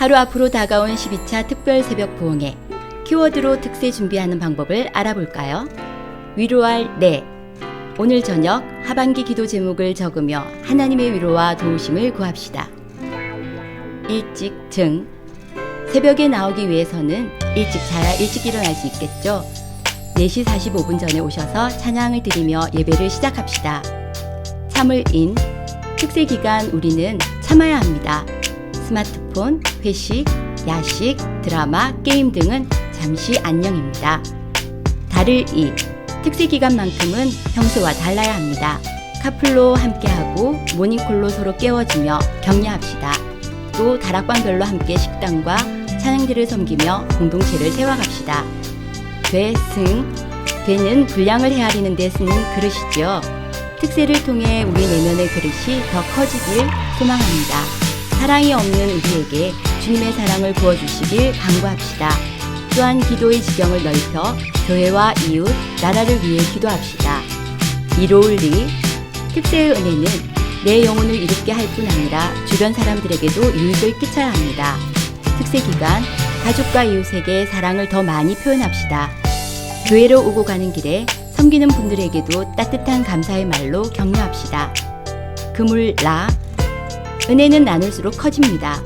하루 앞으로 다가온 12차 특별 새벽 부흥회 키워드로 특세 준비하는 방법을 알아볼까요? 위로할 네. 오늘 저녁 하반기 기도 제목을 적으며 하나님의 위로와 도우심을 구합시다. 일찍 증. 새벽에 나오기 위해서는 일찍 자야 일찍 일어날 수 있겠죠? 4시 45분 전에 오셔서 찬양을 드리며 예배를 시작합시다. 참을 인. 특세 기간 우리는 참아야 합니다. 스마트폰, 회식, 야식, 드라마, 게임 등은 잠시 안녕입니다. 달을 이. 특세 기간만큼은 평소와 달라야 합니다. 카풀로 함께하고 모닝콜로 서로 깨워주며 격려합시다. 또 다락방별로 함께 식당과 찬양들을 섬기며 공동체를 세워갑시다. 되 승 되는 분량을 헤아리는 데 쓰는 그릇이죠. 특세를 통해 우리 내면의 그릇이 더 커지길 소망합니다. 사랑이 없는 우리에게 주님의 사랑을 부어주시길 간구합시다. 또한 기도의 지경을 넓혀 교회와 이웃, 나라를 위해 기도합시다. 이로울 리 특세의 은혜는 내 영혼을 이롭게 할 뿐 아니라 주변 사람들에게도 유익을 끼쳐야 합니다. 특세 기간 가족과 이웃에게 사랑을 더 많이 표현합시다. 교회로 오고 가는 길에 섬기는 분들에게도 따뜻한 감사의 말로 격려합시다. 그물 라 은혜는 나눌수록 커집니다.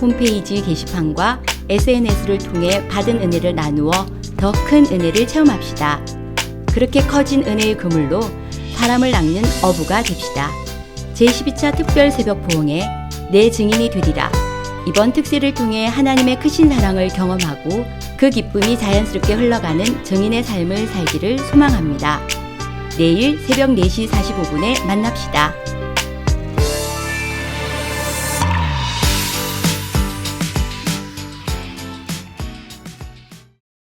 홈페이지 게시판과 SNS를 통해 받은 은혜를 나누어 더 큰 은혜를 체험합시다. 그렇게 커진 은혜의 그물로 사람을 낚는 어부가 됩시다. 제12차 특별 새벽 보응에 내 증인이 되리라. 이번 특세를 통해 하나님의 크신 사랑을 경험하고 그 기쁨이 자연스럽게 흘러가는 증인의 삶을 살기를 소망합니다. 내일 새벽 4시 45분에 만납시다.